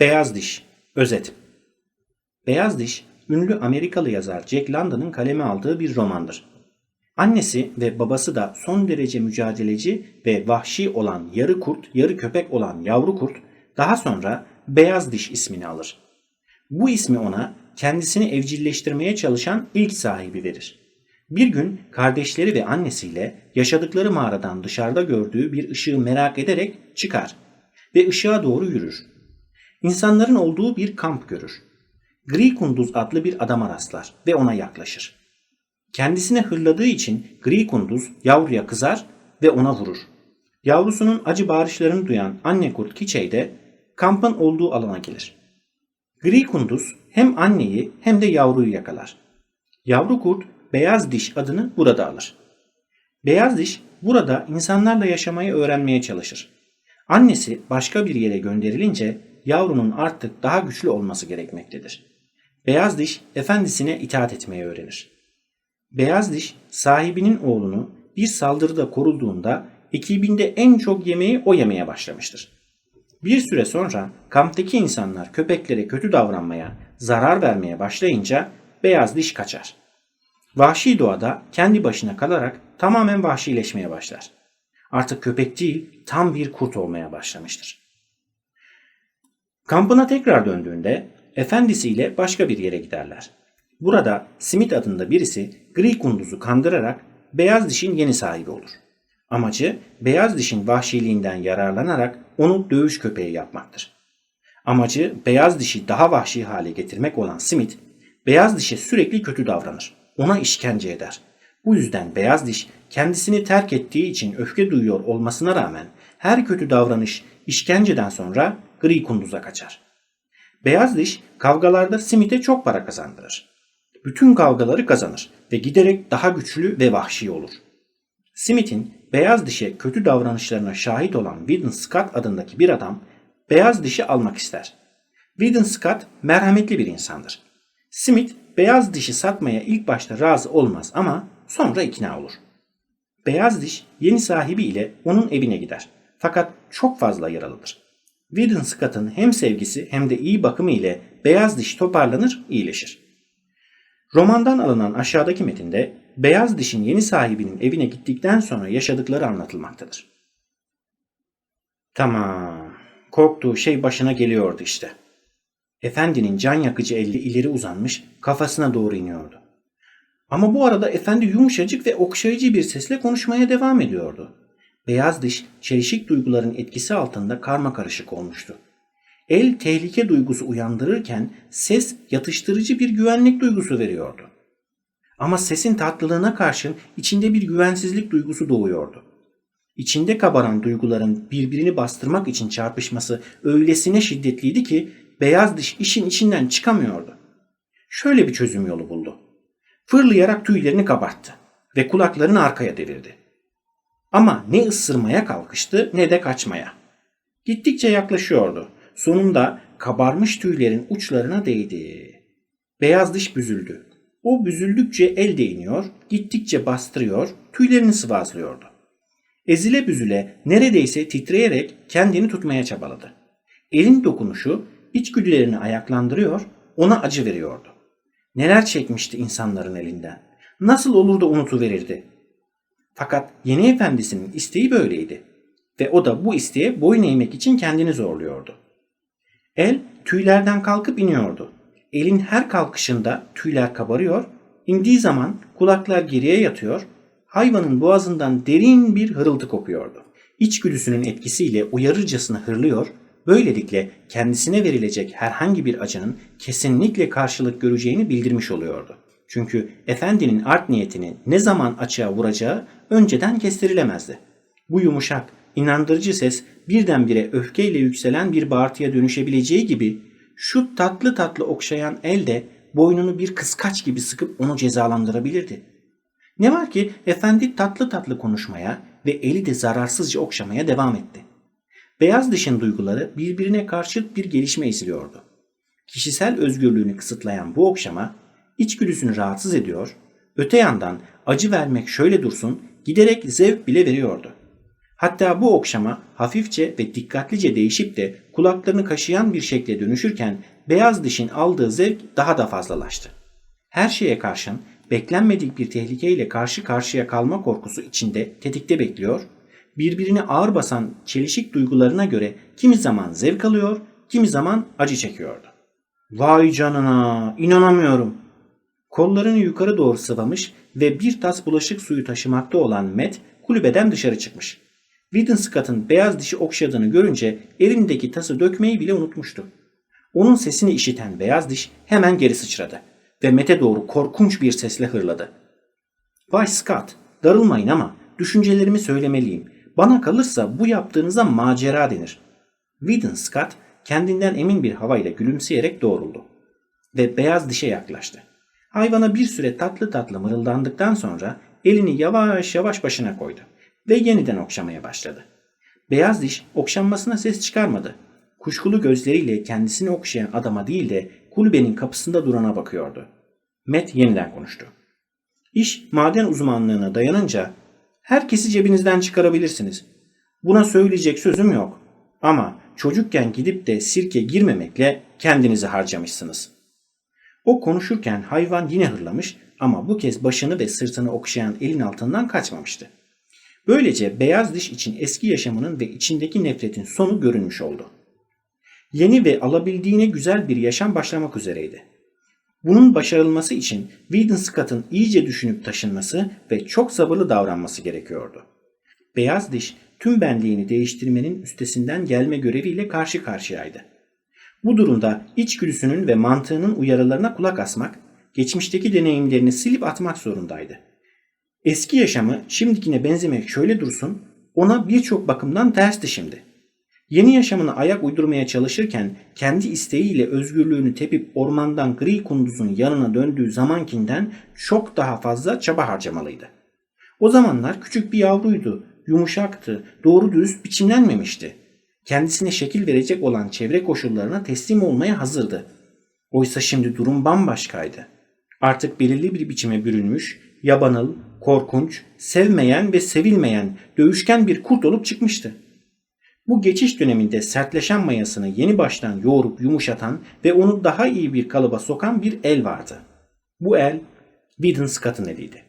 Beyaz Diş Özet Beyaz Diş, ünlü Amerikalı yazar Jack London'ın kaleme aldığı bir romandır. Annesi ve babası da son derece mücadeleci ve vahşi olan yarı kurt, yarı köpek olan yavru kurt daha sonra Beyaz Diş ismini alır. Bu ismi ona kendisini evcilleştirmeye çalışan ilk sahibi verir. Bir gün kardeşleri ve annesiyle yaşadıkları mağaradan dışarıda gördüğü bir ışığı merak ederek çıkar ve ışığa doğru yürür. İnsanların olduğu bir kamp görür. Gri Kunduz adlı bir adama rastlar ve ona yaklaşır. Kendisine hırladığı için Gri Kunduz yavruya kızar ve ona vurur. Yavrusunun acı bağırışlarını duyan anne kurt Kiçey de kampın olduğu alana gelir. Gri Kunduz hem anneyi hem de yavruyu yakalar. Yavru kurt Beyaz Diş adını burada alır. Beyaz Diş burada insanlarla yaşamayı öğrenmeye çalışır. Annesi başka bir yere gönderilince yavrunun artık daha güçlü olması gerekmektedir. Beyaz Diş efendisine itaat etmeyi öğrenir. Beyaz Diş sahibinin oğlunu bir saldırıda korulduğunda ekibinde en çok yemeği o yemeye başlamıştır. Bir süre sonra kamptaki insanlar köpeklere kötü davranmaya, zarar vermeye başlayınca beyaz diş kaçar. Vahşi doğada kendi başına kalarak tamamen vahşileşmeye başlar. Artık köpek değil, tam bir kurt olmaya başlamıştır. Kampına tekrar döndüğünde efendisiyle başka bir yere giderler. Burada Smith adında birisi gri kunduzu kandırarak beyaz dişin yeni sahibi olur. Amacı beyaz dişin vahşiliğinden yararlanarak onu dövüş köpeği yapmaktır. Amacı beyaz dişi daha vahşi hale getirmek olan Smith, beyaz dişe sürekli kötü davranır. Ona işkence eder. Bu yüzden beyaz diş kendisini terk ettiği için öfke duyuyor olmasına rağmen her kötü davranış işkenceden sonra gri kunduza kaçar. Beyaz diş kavgalarda Smith'e çok para kazandırır. Bütün kavgaları kazanır ve giderek daha güçlü ve vahşi olur. Smith'in beyaz dişe kötü davranışlarına şahit olan Whedon Scott adındaki bir adam beyaz dişi almak ister. Whedon Scott merhametli bir insandır. Smith beyaz dişi satmaya ilk başta razı olmaz ama sonra ikna olur. Beyaz diş yeni sahibi ile onun evine gider. Fakat çok fazla yaralıdır. Whedon Scott'ın hem sevgisi hem de iyi bakımı ile beyaz diş toparlanır, iyileşir. Romandan alınan aşağıdaki metinde beyaz dişin yeni sahibinin evine gittikten sonra yaşadıkları anlatılmaktadır. Tamam, korktuğu şey başına geliyordu işte. Efendinin can yakıcı eli ileri uzanmış, kafasına doğru iniyordu. Ama bu arada efendi yumuşacık ve okşayıcı bir sesle konuşmaya devam ediyordu. Beyaz diş çelişik duyguların etkisi altında karma karışık olmuştu. El tehlike duygusu uyandırırken ses yatıştırıcı bir güvenlik duygusu veriyordu. Ama sesin tatlılığına karşın içinde bir güvensizlik duygusu doğuyordu. İçinde kabaran duyguların birbirini bastırmak için çarpışması öylesine şiddetliydi ki beyaz diş işin içinden çıkamıyordu. Şöyle bir çözüm yolu buldu. Fırlayarak tüylerini kabarttı ve kulaklarını arkaya devirdi. Ama ne ısırmaya kalkıştı ne de kaçmaya. Gittikçe yaklaşıyordu. Sonunda kabarmış tüylerin uçlarına değdi. Beyaz diş büzüldü. O büzüldükçe el değiniyor, gittikçe bastırıyor, tüylerini sıvazlıyordu. Ezile büzüle neredeyse titreyerek kendini tutmaya çabaladı. Elin dokunuşu içgüdülerini ayaklandırıyor, ona acı veriyordu. Neler çekmişti insanların elinden. Nasıl olur da unutuverirdi. Fakat yeni efendisinin isteği böyleydi. Ve o da bu isteğe boyun eğmek için kendini zorluyordu. El tüylerden kalkıp iniyordu. Elin her kalkışında tüyler kabarıyor, indiği zaman kulaklar geriye yatıyor, hayvanın boğazından derin bir hırıltı kopuyordu. İçgüdüsünün etkisiyle uyarırcasına hırlıyor, böylelikle kendisine verilecek herhangi bir acının kesinlikle karşılık göreceğini bildirmiş oluyordu. Çünkü efendinin art niyetini ne zaman açığa vuracağı önceden kestirilemezdi. Bu yumuşak, inandırıcı ses birdenbire öfkeyle yükselen bir bağırtıya dönüşebileceği gibi şu tatlı tatlı okşayan el de boynunu bir kıskaç gibi sıkıp onu cezalandırabilirdi. Ne var ki efendi tatlı tatlı konuşmaya ve eli de zararsızca okşamaya devam etti. Beyaz dişin duyguları birbirine karşıt bir gelişme izliyordu. Kişisel özgürlüğünü kısıtlayan bu okşama içgüdüsünü rahatsız ediyor, öte yandan acı vermek şöyle dursun giderek zevk bile veriyordu. Hatta bu okşama hafifçe ve dikkatlice değişip de kulaklarını kaşıyan bir şekle dönüşürken beyaz dişin aldığı zevk daha da fazlalaştı. Her şeye karşın beklenmedik bir tehlikeyle karşı karşıya kalma korkusu içinde tetikte bekliyor, birbirini ağır basan çelişik duygularına göre kimi zaman zevk alıyor, kimi zaman acı çekiyordu. Vay canına, inanamıyorum. Kollarını yukarı doğru sıvamış ve bir tas bulaşık suyu taşımakta olan Matt kulübeden dışarı çıkmış. Whedon Scott'ın beyaz dişi okşadığını görünce elindeki tası dökmeyi bile unutmuştu. Onun sesini işiten beyaz diş hemen geri sıçradı ve Matt'e doğru korkunç bir sesle hırladı. Bay Scott, darılmayın ama düşüncelerimi söylemeliyim. Bana kalırsa bu yaptığınıza macera denir. Whedon Scott kendinden emin bir havayla gülümseyerek doğruldu ve beyaz dişe yaklaştı. Hayvana bir süre tatlı tatlı mırıldandıktan sonra elini yavaş yavaş başına koydu ve yeniden okşamaya başladı. Beyaz diş okşanmasına ses çıkarmadı. Kuşkulu gözleriyle kendisini okşayan adama değil de kulübenin kapısında durana bakıyordu. Matt yeniden konuştu. İş maden uzmanlığına dayanınca herkesi cebinizden çıkarabilirsiniz. Buna söyleyecek sözüm yok. Ama çocukken gidip de sirke girmemekle kendinizi harcamışsınız. O konuşurken hayvan yine hırlamış ama bu kez başını ve sırtını okşayan elin altından kaçmamıştı. Böylece beyaz diş için eski yaşamının ve içindeki nefretin sonu görünmüş oldu. Yeni ve alabildiğine güzel bir yaşam başlamak üzereydi. Bunun başarılması için Whedon Scott'ın iyice düşünüp taşınması ve çok sabırlı davranması gerekiyordu. Beyaz diş tüm benliğini değiştirmenin üstesinden gelme göreviyle karşı karşıyaydı. Bu durumda içgüdüsünün ve mantığının uyarılarına kulak asmak, geçmişteki deneyimlerini silip atmak zorundaydı. Eski yaşamı şimdikine benzemek şöyle dursun, ona birçok bakımdan tersti şimdi. Yeni yaşamını ayak uydurmaya çalışırken kendi isteğiyle özgürlüğünü tepip ormandan gri kunduzun yanına döndüğü zamankinden çok daha fazla çaba harcamalıydı. O zamanlar küçük bir yavruydu, yumuşaktı, doğru dürüst biçimlenmemişti. Kendisine şekil verecek olan çevre koşullarına teslim olmaya hazırdı. Oysa şimdi durum bambaşkaydı. Artık belirli bir biçime bürünmüş, yabanıl, korkunç, sevmeyen ve sevilmeyen, dövüşken bir kurt olup çıkmıştı. Bu geçiş döneminde sertleşen mayasını yeni baştan yoğurup yumuşatan ve onu daha iyi bir kalıba sokan bir el vardı. Bu el Whedon Scott'ın eliydi.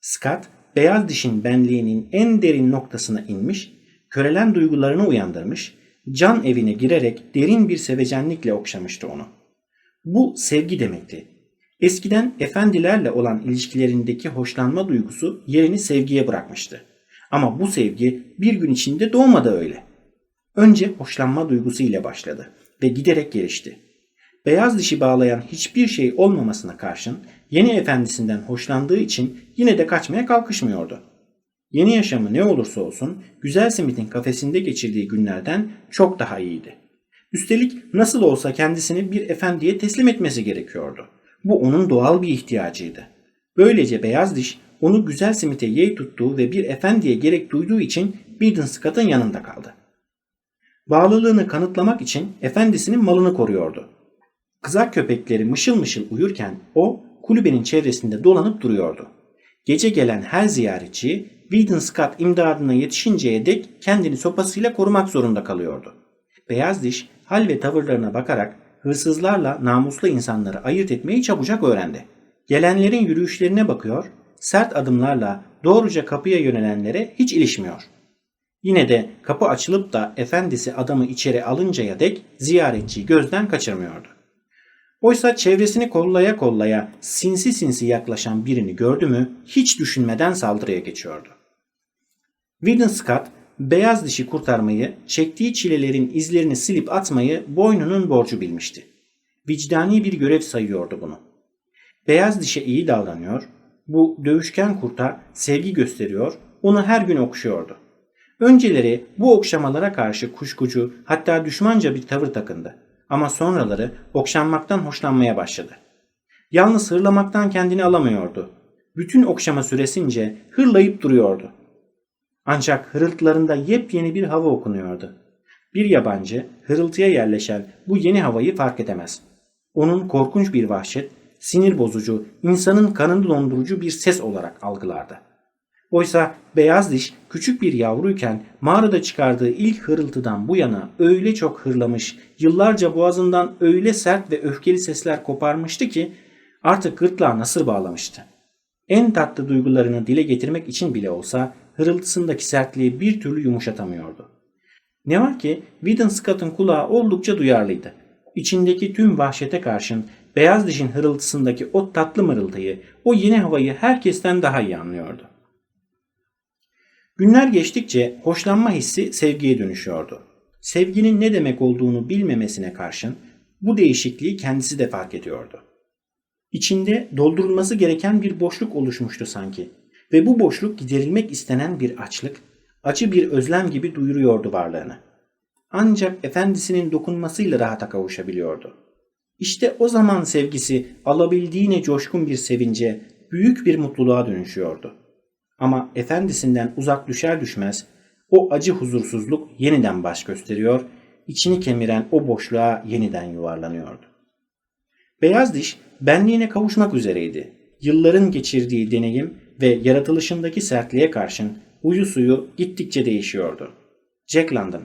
Scott, beyaz dişin benliğinin en derin noktasına inmiş, körelen duygularını uyandırmış, can evine girerek derin bir sevecenlikle okşamıştı onu. Bu sevgi demekti. Eskiden efendilerle olan ilişkilerindeki hoşlanma duygusu yerini sevgiye bırakmıştı. Ama bu sevgi bir gün içinde doğmadı öyle. Önce hoşlanma duygusu ile başladı ve giderek gelişti. Beyaz dişi bağlayan hiçbir şey olmamasına karşın yeni efendisinden hoşlandığı için yine de kaçmaya kalkışmıyordu. Yeni yaşamı ne olursa olsun Güzel Simit'in kafesinde geçirdiği günlerden çok daha iyiydi. Üstelik nasıl olsa kendisini bir efendiye teslim etmesi gerekiyordu. Bu onun doğal bir ihtiyacıydı. Böylece Beyaz Diş onu Güzel Simit'e yeğ tuttuğu ve bir efendiye gerek duyduğu için Biden Scott'ın yanında kaldı. Bağlılığını kanıtlamak için efendisinin malını koruyordu. Kızak köpekleri mışıl mışıl uyurken o kulübenin çevresinde dolanıp duruyordu. Gece gelen her ziyaretçi Whedon Scott imdadına yetişinceye dek kendini sopasıyla korumak zorunda kalıyordu. Beyaz diş hal ve tavırlarına bakarak hırsızlarla namuslu insanları ayırt etmeyi çabucak öğrendi. Gelenlerin yürüyüşlerine bakıyor, sert adımlarla doğruca kapıya yönelenlere hiç ilişmiyor. Yine de kapı açılıp da efendisi adamı içeri alıncaya dek ziyaretçiyi gözden kaçırmıyordu. Oysa çevresini kollaya kollaya sinsi sinsi yaklaşan birini gördü mü hiç düşünmeden saldırıya geçiyordu. Whedon Scott beyaz dişi kurtarmayı, çektiği çilelerin izlerini silip atmayı boynunun borcu bilmişti. Vicdani bir görev sayıyordu bunu. Beyaz dişe iyi davranıyor, bu dövüşken kurta sevgi gösteriyor, onu her gün okşuyordu. Önceleri bu okşamalara karşı kuşkucu hatta düşmanca bir tavır takındı. Ama sonraları okşanmaktan hoşlanmaya başladı. Yalnız hırlamaktan kendini alamıyordu. Bütün okşama süresince hırlayıp duruyordu. Ancak hırıltılarında yepyeni bir hava okunuyordu. Bir yabancı hırıltıya yerleşen bu yeni havayı fark edemez. Onun korkunç bir vahşet, sinir bozucu, insanın kanını dondurucu bir ses olarak algılardı. Oysa beyaz diş küçük bir yavruyken mağarada çıkardığı ilk hırıltıdan bu yana öyle çok hırlamış, yıllarca boğazından öyle sert ve öfkeli sesler koparmıştı ki artık gırtlağı nasır bağlamıştı. En tatlı duygularını dile getirmek için bile olsa hırıltısındaki sertliği bir türlü yumuşatamıyordu. Ne var ki Whedon Scott'ın kulağı oldukça duyarlıydı. İçindeki tüm vahşete karşın beyaz dişin hırıltısındaki o tatlı mırıltıyı, o yeni havayı herkesten daha iyi anlıyordu. Günler geçtikçe hoşlanma hissi sevgiye dönüşüyordu. Sevginin ne demek olduğunu bilmemesine karşın bu değişikliği kendisi de fark ediyordu. İçinde doldurulması gereken bir boşluk oluşmuştu sanki ve bu boşluk giderilmek istenen bir açlık, acı bir özlem gibi duyuruyordu varlığını. Ancak efendisinin dokunmasıyla rahata kavuşabiliyordu. İşte o zaman sevgisi alabildiğine coşkun bir sevince, büyük bir mutluluğa dönüşüyordu. Ama efendisinden uzak düşer düşmez o acı huzursuzluk yeniden baş gösteriyor, içini kemiren o boşluğa yeniden yuvarlanıyordu. Beyaz diş benliğine kavuşmak üzereydi. Yılların geçirdiği deneyim ve yaratılışındaki sertliğe karşın huyu suyu gittikçe değişiyordu. Jack London